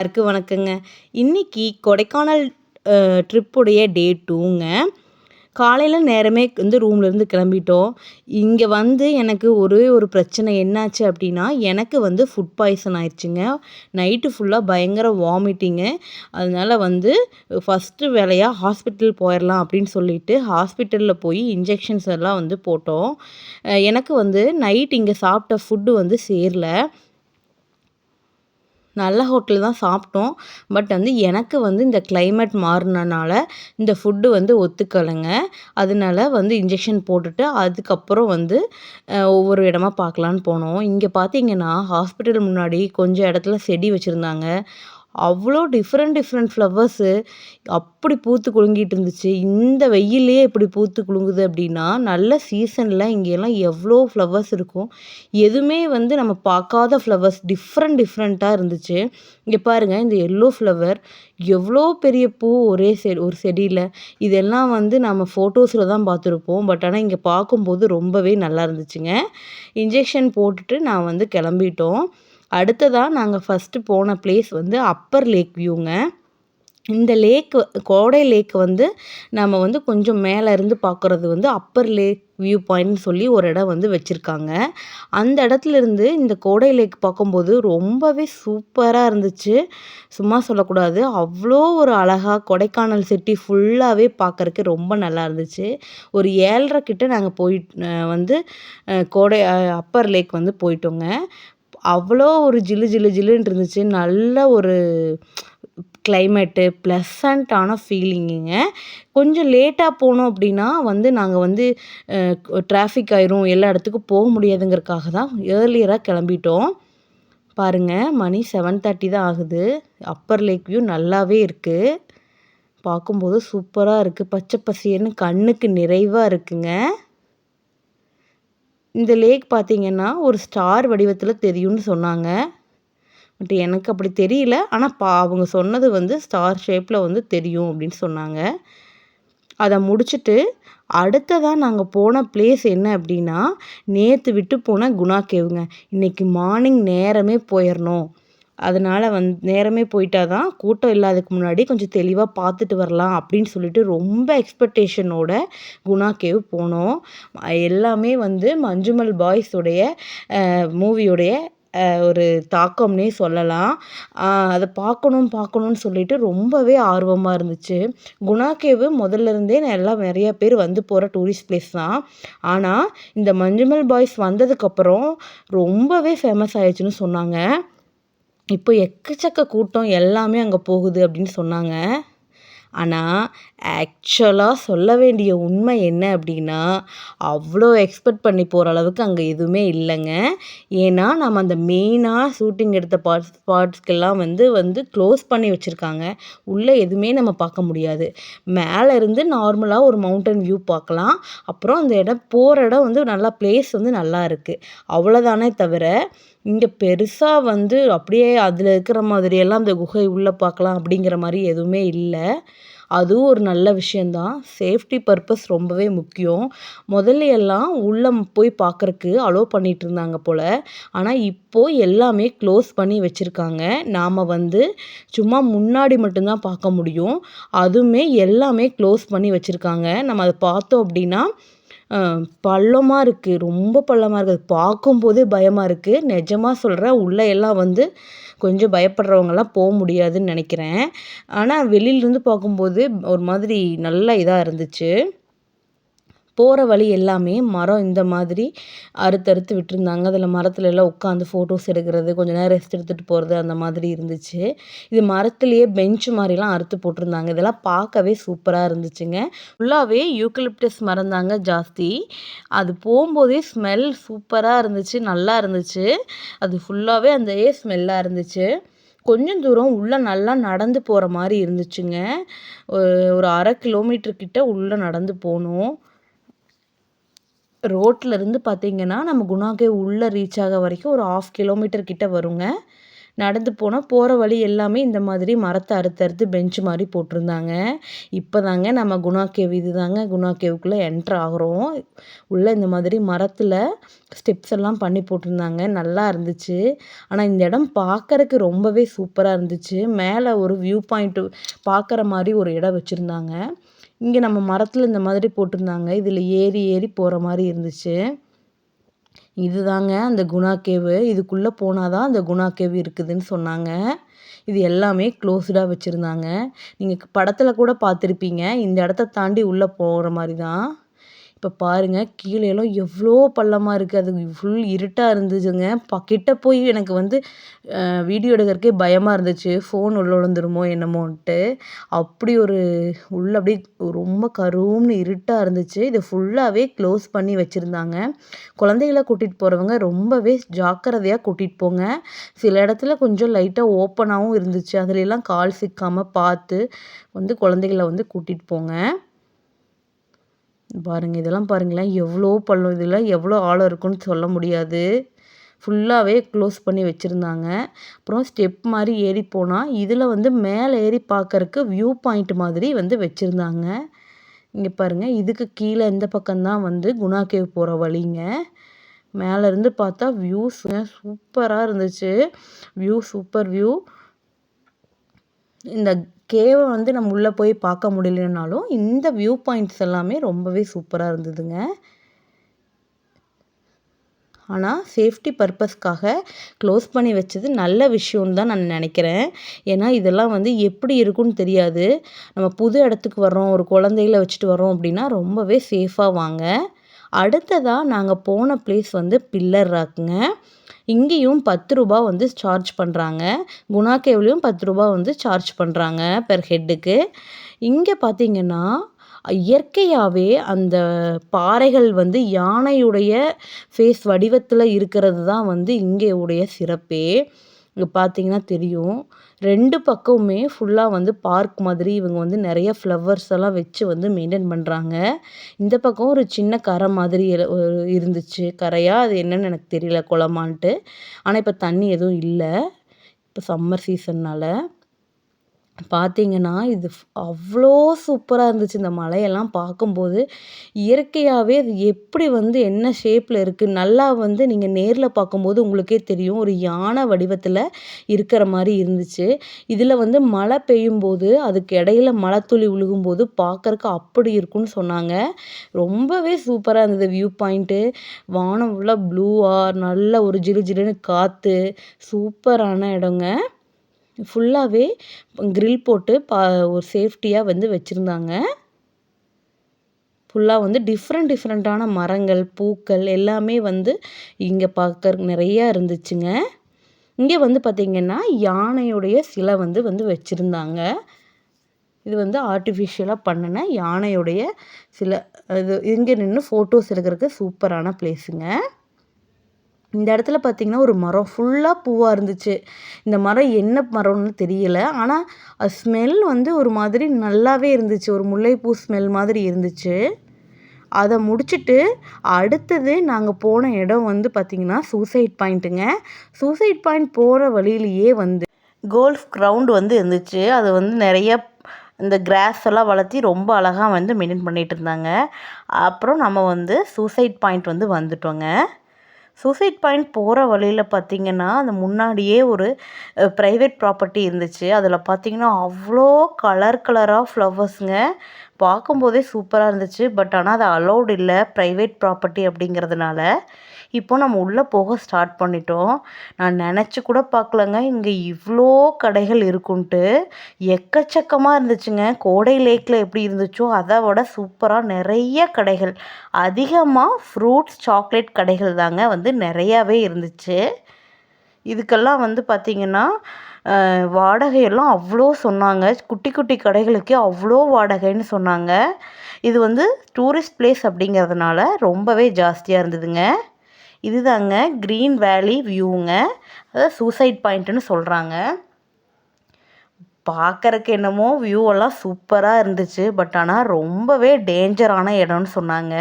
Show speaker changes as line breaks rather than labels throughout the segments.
எல்லாருக்கும் வணக்கங்க. இன்றைக்கி கொடைக்கானல் ட்ரிப்புடைய டே டூங்க காலையில் நேரமே வந்து ரூம்லேருந்து கிளம்பிட்டோம். இங்கே வந்து எனக்கு ஒரே ஒரு பிரச்சனை என்னாச்சு அப்படின்னா எனக்கு வந்து ஃபுட் பாய்சன் ஆயிடுச்சுங்க. நைட்டு ஃபுல்லாக பயங்கர வாமிட்டிங்கு அதனால் வந்து ஃபஸ்ட்டு வேலையாக ஹாஸ்பிட்டல் போயிடலாம் அப்படின்னு சொல்லிட்டு ஹாஸ்பிட்டலில் போய் இன்ஜெக்ஷன்ஸ் எல்லாம் வந்து போட்டோம். எனக்கு வந்து நைட் இங்கே சாப்பிட்ட ஃபுட்டு வந்து சேரல. நல்ல ஹோட்டல் தான் சாப்பிட்டோம். பட் வந்து எனக்கு வந்து இந்த கிளைமேட் மாறினனால இந்த ஃபுட்டு வந்து ஒத்துக்கலைங்க. அதனால வந்து இன்ஜெக்ஷன் போட்டுட்டு அதுக்கப்புறம் வந்து ஒவ்வொரு இடமா பார்க்கலான்னு போனோம். இங்கே பார்த்தீங்கன்னா ஹாஸ்பிட்டல் முன்னாடி கொஞ்சம் இடத்துல செடி வச்சுருந்தாங்க. அவ்வளோ டிஃப்ரெண்ட் டிஃப்ரெண்ட் ஃப்ளவர்ஸு அப்படி பூத்து குலுங்கிட்டு இருந்துச்சு. இந்த வெயில்லையே இப்படி பூத்து குலுங்குது அப்படின்னா நல்ல சீசனில் இங்கெல்லாம் எவ்வளோ ஃப்ளவர்ஸ் இருக்கும். எதுவுமே வந்து நம்ம பார்க்காத ஃப்ளவர்ஸ் டிஃப்ரெண்ட் டிஃப்ரெண்ட்டாக இருந்துச்சு. இங்கே பாருங்கள் இந்த எல்லோ ஃப்ளவர் எவ்வளோ பெரிய பூ ஒரே செ ஒரு செடியில். இதெல்லாம் வந்து நம்ம ஃபோட்டோஸில் தான் பார்த்துருப்போம். பட் ஆனால் இங்கே பார்க்கும்போது ரொம்பவே நல்லா இருந்துச்சுங்க. இன்ஜெக்ஷன் போட்டுட்டு நான் வந்து கிளம்பிட்டோம். அடுத்ததாக நாங்கள் ஃபஸ்ட்டு போன பிளேஸ் வந்து அப்பர் லேக் வியூங்க இந்த லேக் கோடை லேக் வந்து நம்ம வந்து கொஞ்சம் மேலே இருந்து பார்க்குறது வந்து அப்பர் லேக் வியூ பாயிண்ட்னு சொல்லி ஒரு இடம் வந்து வச்சுருக்காங்க. அந்த இடத்துலேருந்து இந்த கோடை லேக் பார்க்கும்போது ரொம்பவே சூப்பராக இருந்துச்சு. சும்மா சொல்லக்கூடாது. அவ்வளோ ஒரு அழகாக கொடைக்கானல் சிட்டி ஃபுல்லாகவே பார்க்குறக்கு ரொம்ப நல்லா இருந்துச்சு. ஒரு ஏழரை கிட்ட நாங்கள் போய் வந்து கோடை அப்பர் லேக் வந்து போயிட்டோங்க. அவ்வளோ ஒரு ஜிலு ஜிலு ஜிலுன் இருந்துச்சு. நல்ல ஒரு கிளைமேட்டு ப்ளசண்ட்டான ஃபீலிங்குங்க கொஞ்சம் லேட்டாக போனோம் அப்படின்னா வந்து நாங்கள் வந்து டிராஃபிக் ஆயிரும். எல்லா இடத்துக்கும் போக முடியாதுங்கிறதுக்காக தான் ஏர்லியராக கிளம்பிட்டோம். பாருங்கள் மணி செவன் தேர்ட்டி தான் ஆகுது. அப்பர் லேக் வியூ நல்லாவே இருக்குது பார்க்கும்போது சூப்பராக இருக்குது பச்சை பசேர்னு கண்ணுக்கு நிறைவாக இருக்குங்க. இந்த லேக் பார்த்திங்கன்னா ஒரு ஸ்டார் வடிவத்தில் தெரியும்னு சொன்னாங்க. பட் எனக்கு அப்படி தெரியல. ஆனால் பா அவங்க சொன்னது வந்து ஸ்டார் ஷேப்பில் வந்து தெரியும் அப்படின்னு சொன்னாங்க. அதை முடிச்சுட்டு அடுத்ததாக நாங்கள் போன பிளேஸ் என்ன அப்படின்னா நேற்று விட்டு போன குணா கேவுங்க. இன்றைக்கி மார்னிங் நேரமே போயிடணும் அதனால் வந் நேரமே போயிட்டா தான் கூட்டம் இல்லாததுக்கு முன்னாடி கொஞ்சம் தெளிவாக பார்த்துட்டு வரலாம் அப்படின்னு சொல்லிட்டு ரொம்ப எக்ஸ்பெக்டேஷனோட குணா கேவ் போனோம் எல்லாமே வந்து மஞ்சுமல் பாய்ஸுடைய மூவியோடைய ஒரு தாக்கம்னே சொல்லலாம். அதை பார்க்கணும் பார்க்கணுன்னு சொல்லிட்டு ரொம்பவே ஆர்வமாக இருந்துச்சு. குணா கேவு முதல்ல இருந்தே எல்லாம் நிறைய பேர் வந்து போகிற டூரிஸ்ட் பிளேஸ் தான். ஆனால் இந்த மஞ்சுமல் பாய்ஸ் வந்ததுக்கப்புறம் ரொம்பவே ஃபேமஸ் ஆயிடுச்சுன்னு சொன்னாங்க. இப்போ எக்கச்சக்க கூட்டம் எல்லாமே அங்கே போகுது அப்படின்னு சொன்னாங்க. ஆனால் ஆக்சுவலாக சொல்ல வேண்டிய உண்மை என்ன அப்படின்னா அவ்வளோ எக்ஸ்பெக்ட் பண்ணி போகிற அளவுக்கு அங்கே எதுவுமே இல்லைங்க. ஏன்னா நம்ம அந்த மெயினாக ஷூட்டிங் எடுத்த பார்ட்ஸ் ஸ்பாட்ஸ்க்கெல்லாம் வந்து வந்து க்ளோஸ் பண்ணி வச்சுருக்காங்க. உள்ளே எதுவுமே நம்ம பார்க்க முடியாது. மேலே இருந்து நார்மலாக ஒரு மவுண்டன் வியூ பார்க்கலாம். அப்புறம் அந்த இடம் போகிற இடம் வந்து நல்லா பிளேஸ் வந்து நல்லா இருக்குது அவ்வளோதானே தவிர இங்கே பெருசாக வந்து அப்படியே அதில் இருக்கிற மாதிரியெல்லாம் அந்த குகை உள்ளே பார்க்கலாம் அப்படிங்கிற மாதிரி எதுவுமே இல்லை. அதுவும் ஒரு நல்ல விஷயந்தான் சேஃப்டி பர்பஸ் ரொம்பவே முக்கியம். முதல்ல எல்லாம் உள்ளே போய் பார்க்குறக்கு அலோவ் பண்ணிகிட்டு இருந்தாங்க போல். ஆனால் இப்போது எல்லாமே க்ளோஸ் பண்ணி வச்சுருக்காங்க. நாம் வந்து சும்மா முன்னாடி மட்டும்தான் பார்க்க முடியும். அதுவுமே எல்லாமே க்ளோஸ் பண்ணி வச்சுருக்காங்க. நம்ம அதை பார்த்தோம் அப்படின்னா பள்ளமாக இருக்குது ரொம்ப பள்ளமாக இருக்குது அது பார்க்கும்போதே பயமாக இருக்குது நிஜமாக சொல்கிறேன் உள்ளே எல்லாம் வந்து கொஞ்சம் பயப்படுறவங்கலாம் போக முடியாதுன்னு நினைக்கிறேன். ஆனால் வெளியிலேருந்து பார்க்கும்போது ஒரு மாதிரி நல்ல இதாக இருந்துச்சு. போகிற வழி எல்லாமே மரம் இந்த மாதிரி அறுத்தறுத்து விட்டுருந்தாங்க. அதில் மரத்துல எல்லாம் உட்காந்து ஃபோட்டோஸ் எடுக்கிறது கொஞ்சம் நேரம் ரெஸ்ட் எடுத்துகிட்டு போகிறது அந்த மாதிரி இருந்துச்சு. இது மரத்துலேயே பெஞ்ச் மாதிரிலாம் அறுத்து போட்டிருந்தாங்க. இதெல்லாம் பார்க்கவே சூப்பராக இருந்துச்சுங்க. ஃபுல்லாகவே யூக்கலிப்டஸ் மரம் தாங்க ஜாஸ்தி. அது போகும்போதே ஸ்மெல் சூப்பராக இருந்துச்சு நல்லா இருந்துச்சு. அது ஃபுல்லாகவே அந்த ஏ ஸ்மெல்லாக இருந்துச்சு. கொஞ்சம் தூரம் உள்ளே நல்லா நடந்து போகிற மாதிரி இருந்துச்சுங்க. ஒரு அரை கிலோமீட்டர் கிட்ட உள்ளே நடந்து போகணும் ரோட்டிலருந்து பார்த்திங்கன்னா பார்த்தீங்கன்னா நம்ம குணா கேவ் உள்ளே ரீச் ஆக வரைக்கும் ஒரு ஆஃப் கிலோமீட்டர் கிட்ட வருங்க. நடந்து போனால் போகிற வழி எல்லாமே இந்த மாதிரி மரத்தை அறுத்து அறுத்து பெஞ்ச் மாதிரி போட்டிருந்தாங்க. இப்போ தாங்க நம்ம குணா கேவ் இது தாங்க குணா கேவுக்குள்ளே என்ட்ரு ஆகிறோம். உள்ளே இந்த மாதிரி மரத்தில் ஸ்டெப்ஸ் எல்லாம் பண்ணி போட்டிருந்தாங்க. நல்லா இருந்துச்சு. ஆனால் இந்த இடம் பார்க்கறக்கு ரொம்பவே சூப்பராக இருந்துச்சு. மேலே ஒரு வியூ பாயிண்ட்டு பார்க்குற மாதிரி ஒரு இடம் வச்சுருந்தாங்க. இங்கே நம்ம மரத்தில் இந்த மாதிரி போட்டிருந்தாங்க. இதில் ஏறி ஏறி போகிற மாதிரி இருந்துச்சு. இதுதாங்க அந்த குணா கேவு இதுக்குள்ளே போனால் தான் அந்த குணா கேவு இருக்குதுன்னு சொன்னாங்க. இது எல்லாமே க்ளோஸ்டாக வச்சுருந்தாங்க. நீங்கள் படத்தில் கூட பார்த்துருப்பீங்க. இந்த இடத்த தாண்டி உள்ளே போகிற மாதிரி தான் இப்போ பாருங்கள் கீழேலாம் எவ்வளோ பள்ளமாக இருக்குது அது ஃபுல் இருட்டாக இருந்துச்சுங்க. ப கிட்ட போய் எனக்கு வந்து வீடியோ எடுக்கிறக்கே பயமாக இருந்துச்சு. ஃபோன் உள்ள விழுந்துருமோ என்னமோன்ட்டு. அப்படி ஒரு உள்ள அப்படியே ரொம்ப கரும்னு இருட்டாக இருந்துச்சு. இதை ஃபுல்லாகவே க்ளோஸ் பண்ணி வச்சுருந்தாங்க. குழந்தைகளை கூட்டிகிட்டு போகிறவங்க ரொம்பவே ஜாக்கிரதையாக கூட்டிகிட்டு போங்க. சில இடத்துல கொஞ்சம் லைட்டாக ஓப்பனாகவும் இருந்துச்சு. அதுலெல்லாம் கால் சிக்காமல் பார்த்து வந்து குழந்தைகளை வந்து கூட்டிகிட்டு போங்க. பாருங்கள் இதெல்லாம் பாருங்களேன். எவ்வளோ பள்ளம் இதெல்லாம் எவ்வளோ ஆழம் இருக்குன்னு சொல்ல முடியாது. ஃபுல்லாகவே க்ளோஸ் பண்ணி வச்சுருந்தாங்க. அப்புறம் ஸ்டெப் மாதிரி ஏறி போனால் இதில் வந்து மேலே ஏறி பார்க்கறக்கு வியூ பாயிண்ட் மாதிரி வந்து வச்சுருந்தாங்க. இங்கே பாருங்கள் இதுக்கு கீழே இந்த பக்கம்தான் வந்து குணா கேவ் போகிற வழிங்க. மேலேருந்து பார்த்தா வியூஸ் சூப்பராக இருந்துச்சு. View super view. இந்த கேவை வந்து நம்ம உள்ளே போய் பார்க்க முடியலனாலும் இந்த வியூ பாயிண்ட்ஸ் எல்லாமே ரொம்பவே சூப்பராக இருந்ததுங்க. ஆனால் சேஃப்டி பர்பஸ்க்காக க்ளோஸ் பண்ணி வச்சது நல்ல விஷயம்னு தான் நான் நினைக்கிறேன். ஏன்னா இதெல்லாம் வந்து எப்படி இருக்குன்னு தெரியாது. நம்ம புது இடத்துக்கு வர்றோம் ஒரு குழந்தைகள வச்சுட்டு வரோம் அப்படின்னா ரொம்பவே சேஃபாக வாங்க. அடுத்ததாக நாங்கள் போன பிளேஸ் வந்து பில்லர் ராக்குங்க இங்கேயும் பத்து ரூபா வந்து சார்ஜ் பண்ணுறாங்க குணா கேவ்லேயும் பத்து ரூபா வந்து சார்ஜ் பண்ணுறாங்க பெர் ஹெட்டுக்கு இங்கே பார்த்தீங்கன்னா இயற்கையாகவே அந்த பாறைகள் வந்து யானையுடைய ஃபேஸ் வடிவத்தில் இருக்கிறது தான் வந்து இங்கே உடைய சிறப்பே. இங்கே பார்த்தீங்கன்னா தெரியும். ரெண்டு பக்கமுமே ஃபுல்லாக வந்து பார்க் மாதிரி இவங்க வந்து நிறைய ஃப்ளவர்ஸ் எல்லாம் வச்சு வந்து மெயின்டைன் பண்ணுறாங்க இந்த பக்கம் ஒரு சின்ன கரை மாதிரி இருந்துச்சு. கரையாக அது என்னன்னு எனக்கு தெரியல குளமான்ட்டு. ஆனால் இப்போ தண்ணி எதுவும் இல்லை. இப்போ சம்மர் சீசன்னால் பார்த்தீங்கன்னா இது அவ்வளோ சூப்பராக இருந்துச்சு. இந்த மலையெல்லாம் பார்க்கும்போது இயற்கையாகவே அது எப்படி வந்து என்ன ஷேப்பில் இருக்குது நல்லா வந்து நீங்கள் நேரில் பார்க்கும்போது உங்களுக்கே தெரியும். ஒரு யானை வடிவத்தில் இருக்கிற மாதிரி இருந்துச்சு. இதில் வந்து மழை பெய்யும்போது அதுக்கு இடையில மழைத்துளி விழுகும்போது பார்க்கறக்கு அப்படி இருக்கும்னு சொன்னாங்க. ரொம்பவே சூப்பராக இருந்தது வியூ பாயிண்ட்டு வானம் ஃபுல்லாக ப்ளூவாக நல்ல ஒரு ஜிலு ஜிலுன்னு காற்று சூப்பரான இடங்க. ஃபுல்லாகவே க்ரில் போட்டு பா ஒரு சேஃப்டியாக வந்து வச்சுருந்தாங்க. ஃபுல்லாக வந்து டிஃப்ரெண்ட் டிஃப்ரெண்ட்டான மரங்கள் பூக்கள் எல்லாமே வந்து இங்கே பார்க்க நிறையா இருந்துச்சுங்க. இங்கே வந்து பார்த்திங்கன்னா யானையுடைய சிலை வந்து வந்து வச்சுருந்தாங்க. இது வந்து ஆர்டிஃபிஷியலாக பண்ணின யானையுடைய சில. இது இங்கே நின்று ஃபோட்டோஸ் எடுக்கிறதுக்கு சூப்பரான பிளேஸுங்க இந்த இடத்துல பார்த்திங்கன்னா ஒரு மரம் ஃபுல்லாக பூவாக இருந்துச்சு. இந்த மரம் என்ன மரம்னு தெரியல. ஆனால் அது ஸ்மெல் வந்து ஒரு மாதிரி நல்லாவே இருந்துச்சு. ஒரு முல்லைப்பூ ஸ்மெல் மாதிரி இருந்துச்சு. அதை முடிச்சுட்டு அடுத்தது நாங்கள் போன இடம் வந்து பார்த்திங்கன்னா சூசைட் பாயிண்ட்டுங்க சூசைட் பாயிண்ட் போகிற வழியிலேயே வந்து கோல்ஃப் கிரவுண்ட் வந்து இருந்துச்சு. அது வந்து நிறைய இந்த கிராஸ் எல்லாம் வளர்த்தி ரொம்ப அழகாக வந்து மெயின்டைன் பண்ணிகிட்டு இருந்தாங்க. அப்புறம் நம்ம வந்து சூசைட் பாயிண்ட் வந்து வந்துட்டோங்க. சூசைட் பாயிண்ட் போகிற வழியில் பார்த்திங்கன்னா அந்த முன்னாடியே ஒரு ப்ரைவேட் ப்ராப்பர்ட்டி இருந்துச்சு. அதில் பார்த்திங்கன்னா அவ்வளோ கலர் கலராக ஃப்ளவர்ஸுங்க பார்க்கும்போதே சூப்பராக இருந்துச்சு. பட் ஆனால் அது அலௌட் இல்லை ப்ரைவேட் ப்ராப்பர்ட்டி அப்படிங்கிறதுனால. இப்போ நம்ம உள்ளே போக ஸ்டார்ட் பண்ணிட்டோம். நான் நினச்சி கூட பார்க்கலங்க. இங்கே இவ்வளோ கடைகள் இருக்குன்ட்டு. எக்கச்சக்கமாக இருந்துச்சுங்க. கோடை லேக்கில் எப்படி இருந்துச்சோ அதை விட சூப்பராக நிறைய கடைகள். அதிகமாக ஃப்ரூட்ஸ் சாக்லேட் கடைகள் தாங்க வந்து நிறையாவே இருந்துச்சு. இதுக்கெல்லாம் வந்து பார்த்திங்கன்னா வாடகையெல்லாம் அவ்வளோ சொன்னாங்க. குட்டி குட்டி கடைகளுக்கே அவ்வளோ வாடகைன்னு சொன்னாங்க. இது வந்து டூரிஸ்ட் பிளேஸ் அப்படிங்கிறதுனால ரொம்பவே ஜாஸ்தியாக இருந்ததுங்க. இதுதாங்க க்ரீன் வேலி வியூங்க அதை சூசைட் பாயிண்ட்டுன்னு சொல்கிறாங்க பார்க்குறக்கு என்னமோ வியூ எல்லாம் சூப்பராக இருந்துச்சு. பட் ஆனால் ரொம்பவே டேஞ்சரான இடம்னு சொன்னாங்க.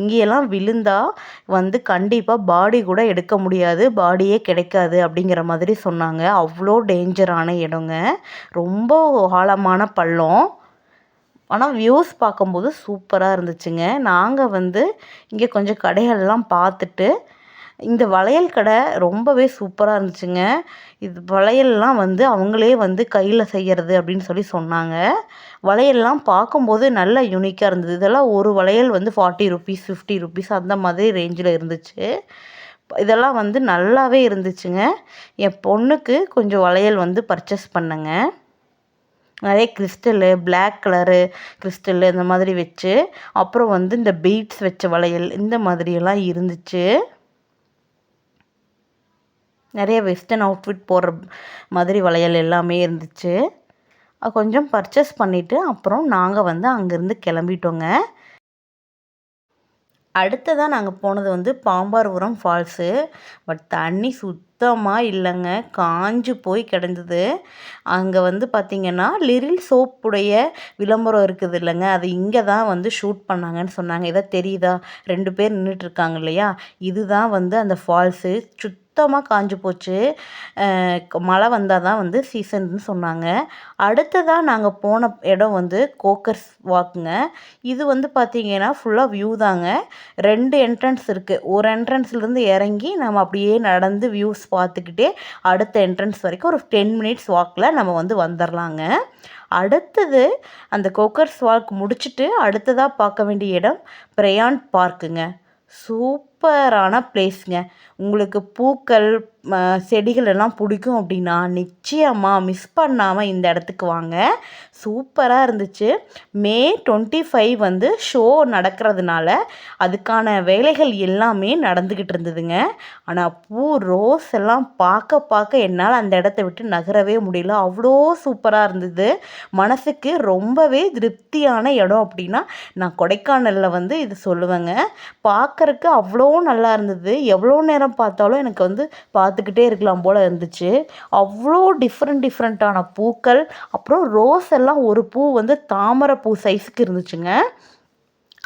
இங்கேயெல்லாம் விழுந்தால் வந்து கண்டிப்பாக பாடி கூட எடுக்க முடியாது. பாடியே கிடைக்காது அப்படிங்கிற மாதிரி சொன்னாங்க. அவ்வளோ டேஞ்சரான இடங்க. ரொம்ப ஆழமான பள்ளம். ஆனால் வியூஸ் பார்க்கும்போது சூப்பராக இருந்துச்சுங்க. நாங்கள் வந்து இங்கே கொஞ்சம் கடைகள்லாம் பார்த்துட்டு இந்த வளையல் கடை ரொம்பவே சூப்பராக இருந்துச்சுங்க. இது வளையல்லாம் வந்து அவங்களே வந்து கையில் செய்கிறது அப்படின்னு சொல்லி சொன்னாங்க. வளையல்லாம் பார்க்கும்போது நல்ல யூனிக்காக இருந்தது. இதெல்லாம் ஒரு வளையல் வந்து ஃபார்ட்டி ருபீஸ் ஃபிஃப்டி ருபீஸ் அந்த மாதிரி ரேஞ்சில் இருந்துச்சு. இதெல்லாம் வந்து நல்லாவே இருந்துச்சுங்க. என் பொண்ணுக்கு கொஞ்சம் வளையல் வந்து பர்ச்சேஸ் பண்ணேங்க. நிறைய கிறிஸ்டலு பிளாக் கலரு கிறிஸ்டலு இந்த மாதிரி வச்சு அப்புறம் வந்து இந்த பீட்ஸ் வச்ச வளையல் இந்த மாதிரியெல்லாம் இருந்துச்சு. நிறைய வெஸ்டர்ன் அவுட்ஃபிட் போடுற மாதிரி வளையல் எல்லாமே இருந்துச்சு. கொஞ்சம் பர்ச்சேஸ் பண்ணிவிட்டு அப்புறம் நாங்கள் வந்து அங்கேருந்து கிளம்பிட்டோங்க. அடுத்ததாக நாங்கள் போனது வந்து பாம்பார்புரம் ஃபால்ஸு. பட் தண்ணி சுத்தமாக இல்லைங்க. காஞ்சு போய் கிடந்தது. அங்கே வந்து பார்த்திங்கன்னா லிரில் சோப்புடைய விளம்பரம் இருக்குது இல்லைங்க. அது இங்கே தான் வந்து ஷூட் பண்ணாங்கன்னு சொன்னாங்க. இதை தெரியுதா? ரெண்டு பேர் நின்றுட்டுருக்காங்க இல்லையா? இதுதான் வந்து அந்த ஃபால்ஸு. சுத் சுத்தமாக காஞ்சு போச்சு. மழை வந்தால் தான் வந்து சீசன்னு சொன்னாங்க. அடுத்ததாக நாங்கள் போன இடம் வந்து கோக்கர்ஸ் வாக்குங்க. இது வந்து பார்த்திங்கன்னா ஃபுல்லாக வியூ தாங்க. ரெண்டு என்ட்ரன்ஸ் இருக்குது ஒரு என்ட்ரன்ஸ்லேருந்து இறங்கி நம்ம அப்படியே நடந்து வியூஸ் பார்த்துக்கிட்டே அடுத்த என்ட்ரன்ஸ் வரைக்கும் ஒரு டென் மினிட்ஸ் வாக்கில் நம்ம வந்து வந்துடலாங்க அடுத்தது அந்த கோக்கர்ஸ் வாக் முடிச்சுட்டு அடுத்ததாக பார்க்க வேண்டிய இடம் பிரயான் பார்க்குங்க. சூப் சூப்பரான பிளேஸுங்க உங்களுக்கு பூக்கள் செடிகள் எல்லாம் பிடிக்கும் அப்படின்னா நிச்சயமாக மிஸ் பண்ணாமல் இந்த இடத்துக்கு வாங்க. சூப்பராக இருந்துச்சு. மே டுவெண்ட்டி ஃபைவ் வந்து ஷோ நடக்கிறதுனால அதுக்கான வேலைகள் எல்லாமே நடந்துக்கிட்டு இருந்ததுங்க. ஆனால் பூ ரோஸ் எல்லாம் பார்க்க பார்க்க என்னால் அந்த இடத்த விட்டு நகரவே முடியல. அவ்வளோ சூப்பராக இருந்தது. மனசுக்கு ரொம்பவே திருப்தியான இடம் அப்படின்னா நான் கொடைக்கானலில் வந்து இது சொல்லுவேங்க. பார்க்குறக்கு அவ்வளோ நல்லா இருந்தது. எவ்வளோ நேரம் பார்த்தாலும் எனக்கு வந்து பார்த்து பார்த்துக்கிட்டே இருக்கலாம் போல் இருந்துச்சு. அவ்வளோ டிஃப்ரெண்ட் டிஃப்ரெண்ட்டான பூக்கள். அப்புறம் ரோஸ் எல்லாம் ஒரு பூ வந்து தாமரை பூ சைஸுக்கு இருந்துச்சுங்க.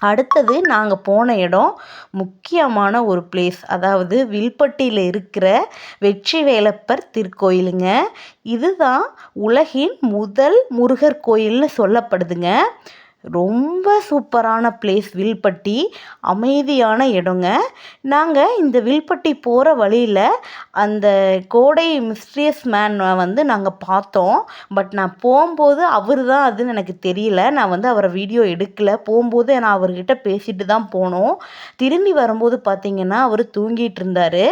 அடுத்தது நாங்கள் போன இடம் முக்கியமான ஒரு பிளேஸ் அதாவது வில்பட்டியில் இருக்கிற வெற்றி வேலப்பர் திருக்கோயிலுங்க. இதுதான் உலகின் முதல் முருகர் கோயில்னு சொல்லப்படுதுங்க. ரொம்ப சூப்பரான பிளேஸ் வில்பட்டி. அமைதியான இடங்க. நாங்கள் இந்த வில்பட்டி போகிற வழியில் அந்த கோடை மிஸ்ட்ரியஸ் மேன் வந்து நாங்கள் பார்த்தோம். பட் நான் போகும்போது அவர் தான் அதுன்னு எனக்கு தெரியல. நான் வந்து அவரை வீடியோ எடுக்கலை. போகும்போது நான் அவர்கிட்ட பேசிட்டு தான் போனோம். திரும்பி வரும்போது பார்த்திங்கன்னா அவர் தூங்கிட்டு இருந்தார்.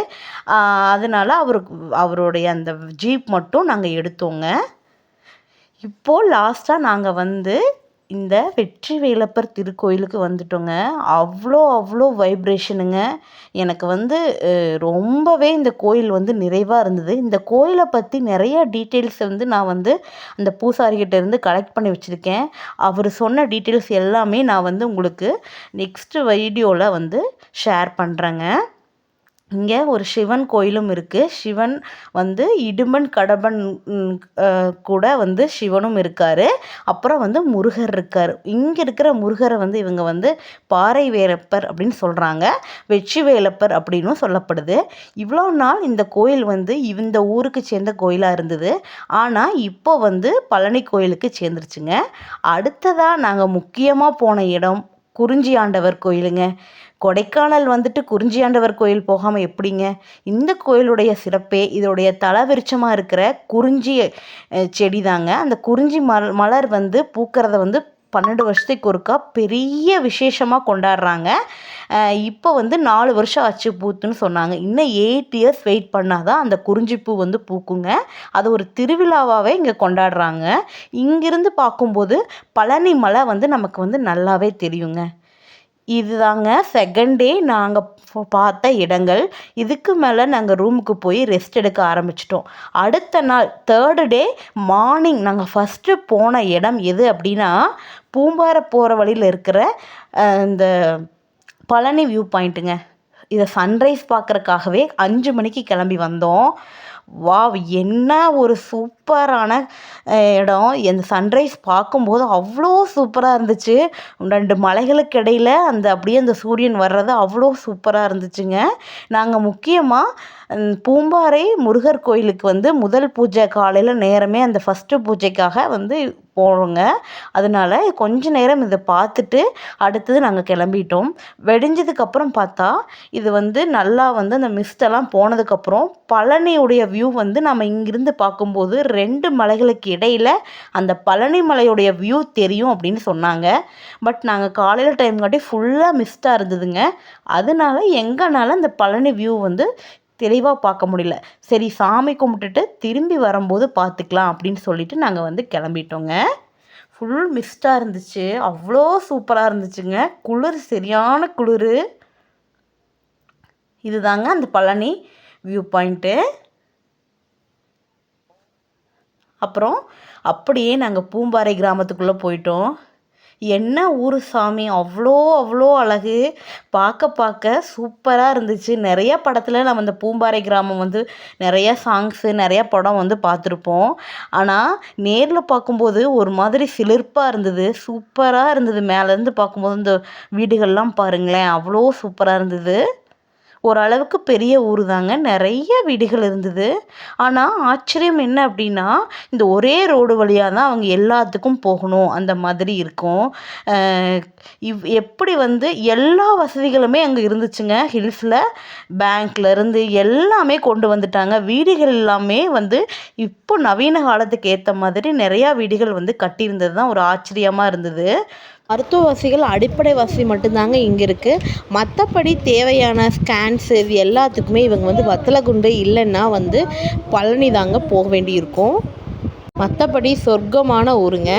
அதனால் அவர் அவருடைய அந்த ஜீப் மட்டும் நாங்கள் எடுத்தோங்க. இப்போது லாஸ்ட்டாக நாங்கள் வந்து இந்த வெற்றி வேலப்பர் திருக்கோயிலுக்கு வந்துட்டோங்க. அவ்வளோ அவ்வளோ வைப்ரேஷனுங்க எனக்கு வந்து ரொம்பவே இந்த கோயில் வந்து நிறைவாக இருந்தது. இந்த கோயிலை பற்றி நிறைய டீட்டெயில்ஸ் வந்து நான் வந்து அந்த பூசாரிகிட்ட இருந்து கலெக்ட் பண்ணி வச்சுருக்கேன். அவர் சொன்ன டீட்டெயில்ஸ் எல்லாமே நான் வந்து உங்களுக்கு நெக்ஸ்ட்டு வீடியோவில் வந்து ஷேர் பண்ணுறேங்க இங்கே ஒரு சிவன் கோயிலும் இருக்குது சிவன் வந்து இடும்பன் கடம்பன் கூட வந்து சிவனும் இருக்கார். அப்புறம் வந்து முருகர் இருக்கார். இங்கே இருக்கிற முருகரை வந்து இவங்க வந்து பாறை வேலப்பர் அப்படின்னு சொல்கிறாங்க வெற்றி வேலப்பர் அப்படின்னும் சொல்லப்படுது. இவ்வளோ நாள் இந்த கோயில் வந்து இந்த ஊருக்கு சேர்ந்த கோயிலாக இருந்தது. ஆனால் இப்போ வந்து பழனி கோயிலுக்கு சேர்ந்துருச்சுங்க. அடுத்ததாக நாங்கள் முக்கியமாக போன இடம் குறிஞ்சி ஆண்டவர் கோயிலுங்க. கொடைக்கானல் வந்துட்டு குறிஞ்சியாண்டவர் கோயில் போகாமல் எப்படிங்க? இந்த கோயிலுடைய சிறப்பே இதோடைய தலவிருச்சமாக இருக்கிற குறிஞ்சி செடி தாங்க அந்த குறிஞ்சி மலர் மலர் வந்து பூக்கிறத வந்து பன்னெண்டு வருஷத்துக்கு ஒருக்கா பெரிய விசேஷமாக கொண்டாடுறாங்க. இப்போ வந்து நாலு வருஷம் ஆச்சு பூத்துன்னு சொன்னாங்க. இன்னும் எயிட் இயர்ஸ் வெயிட் பண்ணால் தான் அந்த குறிஞ்சிப்பூ வந்து பூக்குங்க. அது ஒரு திருவிழாவாகவே இங்கே கொண்டாடுறாங்க. இங்கிருந்து பார்க்கும்போது பழனி மலை வந்து நமக்கு வந்து நல்லாவே தெரியுங்க. இதுதாங்க செகண்ட் டே நாங்கள் பார்த்த இடங்கள். இதுக்கு மேலே நாங்கள் ரூமுக்கு போய் ரெஸ்ட் எடுக்க ஆரம்பிச்சிட்டோம். அடுத்த நாள் தேர்டு டே மார்னிங் நாங்கள் ஃபஸ்ட்டு போன இடம் எது அப்படின்னா பூம்பாறை போகிற வழியில் இருக்கிற இந்த பழனி வியூ பாயிண்ட்டுங்க இதை சன்ரைஸ் பார்க்குறக்காகவே அஞ்சு மணிக்கு கிளம்பி வந்தோம். வாவ் என்ன ஒரு சூப்பரான இடம். இந்த சன்ரைஸ் பார்க்கும்போது அவ்வளோ சூப்பராக இருந்துச்சு. ரெண்டு மலைகளுக்கு இடையில அந்த அப்படியே அந்த சூரியன் வர்றது அவ்வளோ சூப்பராக இருந்துச்சுங்க. நாங்கள் முக்கியமாக பூம்பாறை முருகர் கோயிலுக்கு வந்து முதல் பூஜை காலையில் நேரமே அந்த ஃபஸ்ட்டு பூஜைக்காக வந்து போகிறோங்க அதனால கொஞ்ச நேரம் இதை பார்த்துட்டு அடுத்தது நாங்கள் கிளம்பிட்டோம். வெடிஞ்சதுக்கப்புறம் பார்த்தா இது வந்து நல்லா வந்து அந்த மிஸ்டெல்லாம் போனதுக்கப்புறம் பழனியுடைய வியூ வந்து நம்ம இங்கிருந்து பார்க்கும்போது ரெண்டு மலைகளுக்கு இடையில அந்த பழனி மலையுடைய வியூ தெரியும் அப்படின்னு சொன்னாங்க. பட் நாங்கள் காலையில் டைம் காட்டி ஃபுல்லாக மிஸ்டாக இருந்ததுங்க. அதனால எங்கனால அந்த பழனி வியூ வந்து தெளிவாக பார்க்க முடியல. சரி சாமி கும்பிட்டுட்டு திரும்பி வரும்போது பார்த்துக்கலாம் அப்படின்னு சொல்லிட்டு நாங்கள் வந்து கிளம்பிட்டோங்க. ஃபுல் மிஸ்டாக இருந்துச்சு. அவ்வளோ சூப்பராக இருந்துச்சுங்க. குளிர் சரியான குளிர். இதுதாங்க அந்த பழனி வியூ பாயிண்ட்டு அப்புறம் அப்படியே நாங்கள் பூம்பாறை கிராமத்துக்குள்ளே போயிட்டோம். என்ன ஊர் சாமி? அவ்வளோ அவ்வளோ அழகு. பார்க்க பார்க்க சூப்பராக இருந்துச்சு. நிறைய படத்தில் நம்ம இந்த பூம்பாறை கிராமம் வந்து நிறையா சாங்ஸு நிறையா படம் வந்து பார்த்துருப்போம். ஆனால் நேரில் பார்க்கும்போது ஒரு மாதிரி சிலிர்ப்பாக இருந்தது. சூப்பராக இருந்தது. மேலேருந்து பார்க்கும்போது இந்த வீடுகள்லாம் பாருங்களேன் அவ்வளோ சூப்பராக இருந்தது. ஓரளவுக்கு பெரிய ஊர் தாங்க. நிறைய வீடுகள் இருந்தது. ஆனால் ஆச்சரியம் என்ன அப்படின்னா இந்த ஒரே ரோடு வழியாக தான் அவங்க எல்லாத்துக்கும் போகணும். அந்த மாதிரி இருக்கும். இவ் எப்படி வந்து எல்லா வசதிகளுமே அங்கே இருந்துச்சுங்க. ஹில்ஸில் பேங்க்லேருந்து எல்லாமே கொண்டு வந்துட்டாங்க. வீடுகள் எல்லாமே வந்து இப்போ நவீன காலத்துக்கு ஏற்ற மாதிரி நிறையா வீடுகள் வந்து கட்டியிருந்தது தான் ஒரு ஆச்சரியமாக இருந்தது. மருத்துவ வசதிகள் அடிப்படை வசதி மட்டும்தாங்க இங்கே இருக்குது மற்றபடி தேவையான ஸ்கேன்ஸு இது எல்லாத்துக்குமே இவங்க வந்து வத்தலகுண்டு இல்லைன்னா வந்து பழனி தாங்க போக வேண்டியிருக்கும். மற்றபடி சொர்க்கமான ஊருங்க.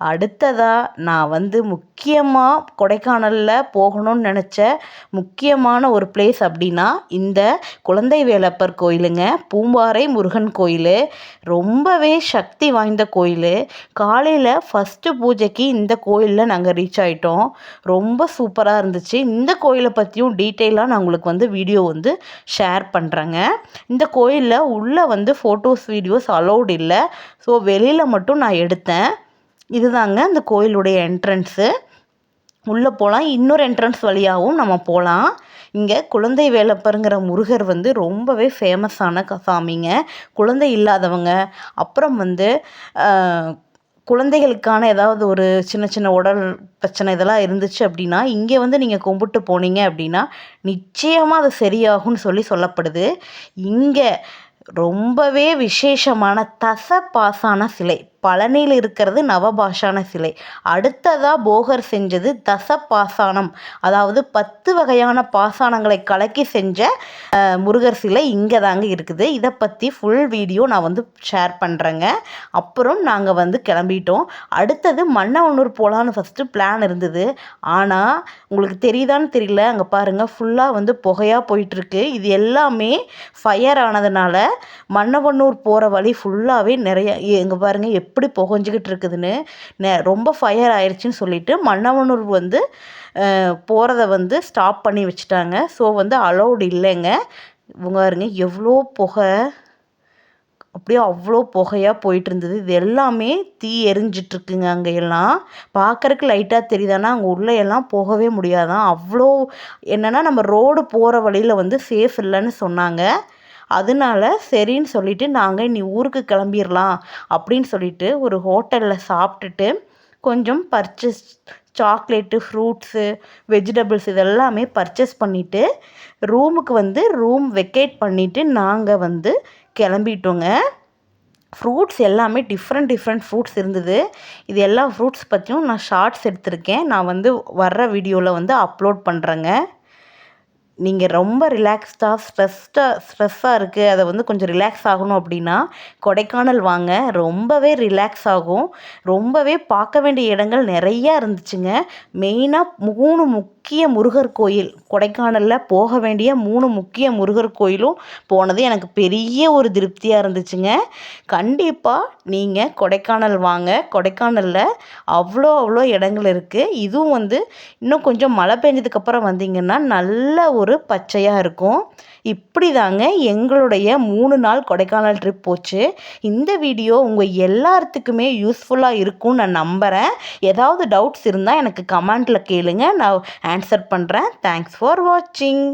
அடுத்ததாக நான் வந்து முக்கியமாக கொடைக்கானலில் போகணும்னு நினச்ச முக்கியமான ஒரு பிளேஸ் அப்படின்னா இந்த குழந்தை வேலப்பர் கோயிலுங்க. பூம்பாறை முருகன் கோயில். ரொம்பவே சக்தி வாய்ந்த கோயில். காலையில் ஃபஸ்ட்டு பூஜைக்கு இந்த கோயிலில் நாங்கள் ரீச் ஆகிட்டோம் ரொம்ப சூப்பராக இருந்துச்சு. இந்த கோயிலை பற்றியும் டீட்டெயிலாக நான் உங்களுக்கு வந்து வீடியோ வந்து ஷேர் பண்ணுறேங்க இந்த கோயிலில் உள்ளே வந்து ஃபோட்டோஸ் வீடியோஸ் அலௌட் இல்லை. ஸோ வெளியில் மட்டும் நான் எடுத்தேன். இதுதாங்க அந்த கோயிலுடைய என்ட்ரன்ஸு உள்ளே போகலாம் இன்னொரு என்ட்ரன்ஸ் வழியாகவும் நம்ம போகலாம் இங்கே குழந்தை வேலப்பருங்கிற முருகர் வந்து ரொம்பவே ஃபேமஸான க சாமிங்க. குழந்தை இல்லாதவங்க. அப்புறம் வந்து குழந்தைகளுக்கான ஏதாவது ஒரு சின்ன சின்ன உடல் பிரச்சனை இதெல்லாம் இருந்துச்சு அப்படின்னா இங்கே வந்து நீங்கள் கும்பிட்டு போனீங்க அப்படின்னா நிச்சயமாக அது சரியாகும்னு சொல்லி சொல்லப்படுது. இங்கே ரொம்பவே விசேஷமான தச பாசான சிலை. பழனியில் இருக்கிறது நவபாஷான சிலை. அடுத்ததாக போகர் செஞ்சது தச பாசானம் அதாவது பத்து வகையான பாசானங்களை கலக்கி செஞ்ச முருகர் சிலை இங்கே தாங்க இருக்குது. இதை பற்றி ஃபுல் வீடியோ நான் வந்து ஷேர் பண்ணுறேங்க அப்புறம் நாங்கள் வந்து கிளம்பிட்டோம். அடுத்தது மன்னவனூர் போகலான்னு ஃபஸ்ட்டு பிளான் இருந்தது. ஆனால் உங்களுக்கு தெரியுதான்னு தெரியல. அங்கே பாருங்கள் ஃபுல்லாக வந்து புகையாக போயிட்டுருக்கு. இது எல்லாமே ஃபயர் ஆனதுனால மன்னவனூர் போகிற வழி ஃபுல்லாகவே நிறைய இங்கே பாருங்கள் எப் எப்படி புகஞ்சிக்கிட்டு இருக்குதுன்னு நெ ரொம்ப ஃபயர் ஆயிடுச்சுன்னு சொல்லிட்டு மன்னவனூர் வந்து போகிறத வந்து ஸ்டாப் பண்ணி வச்சுட்டாங்க. ஸோ வந்து அலௌடு இல்லைங்க. இவங்க பாருங்க எவ்வளோ புகை அப்படியே அவ்வளோ புகையாக போயிட்டு இருந்தது இது எல்லாமே தீ எரிஞ்சிட்ருக்குங்க அங்கே எல்லாம். பார்க்குறக்கு லைட்டாக தெரியுதானா அங்கே உள்ளே எல்லாம் போகவே முடியாதான். அவ்வளோ என்னென்னா நம்ம ரோடு போகிற வழியில் வந்து சேஃப் இல்லைன்னு சொன்னாங்க. அதனால சரின்னு சொல்லிட்டு நாங்கள் இனி ஊருக்கு கிளம்பிடலாம் அப்படின்னு சொல்லிட்டு ஒரு ஹோட்டலில் சாப்பிட்டுட்டு கொஞ்சம் பர்ச்சேஸ் சாக்லேட்டு ஃப்ரூட்ஸு வெஜிடபிள்ஸ் இதெல்லாமே பர்ச்சேஸ் பண்ணிவிட்டு ரூமுக்கு வந்து ரூம் வெக்கேட் பண்ணிவிட்டு நாங்கள் வந்து கிளம்பிட்டோங்க. ஃப்ரூட்ஸ் எல்லாமே டிஃப்ரெண்ட் டிஃப்ரெண்ட் ஃப்ரூட்ஸ் இருந்தது. இது எல்லா ஃப்ரூட்ஸ் பற்றியும் நான் ஷார்ட்ஸ் எடுத்திருக்கேன். நான் வந்து வர்ற வீடியோவில் வந்து அப்லோட் பண்ணுறேங்க நீங்கள் ரொம்ப ரிலாக்ஸ்டாக ஸ்ட்ரெஸ்டாக ஸ்ட்ரெஸ்ஸாக இருக்குது அதை வந்து கொஞ்சம் ரிலாக்ஸ் ஆகணும் அப்படின்னா கொடைக்கானல் வாங்க. ரொம்பவே ரிலாக்ஸ் ஆகும். ரொம்பவே பார்க்க வேண்டிய இடங்கள் நிறையா இருந்துச்சுங்க. மெயினாக மூணு முக் முக்கிய முருகர் கோயில். கொடைக்கானலில் போக வேண்டிய மூணு முக்கிய முருகர் கோயிலும் போனது எனக்கு பெரிய ஒரு திருப்தியாக இருந்துச்சுங்க. கண்டிப்பாக நீங்கள் கொடைக்கானல் வாங்க. கொடைக்கானலில் அவ்வளோ அவ்வளோ இடங்கள் இருக்குது இதுவும் வந்து இன்னும் கொஞ்சம் மழை பெஞ்சதுக்கப்புறம் வந்தீங்கன்னா நல்ல ஒரு பச்சையாக இருக்கும். இப்படி தாங்க எங்களுடைய மூணு நாள் கொடைக்கானல் ட்ரிப் போச்சு. இந்த வீடியோ உங்கள் எல்லாத்துக்குமே யூஸ்ஃபுல்லாக இருக்கும்னு நான் நம்புகிறேன் ஏதாவது டவுட்ஸ் இருந்தால் எனக்கு கமெண்ட்டில் கேளுங்க. நான் ஆன்சர் பண்ணுறேன் தேங்க்ஸ் ஃபார் வாட்சிங்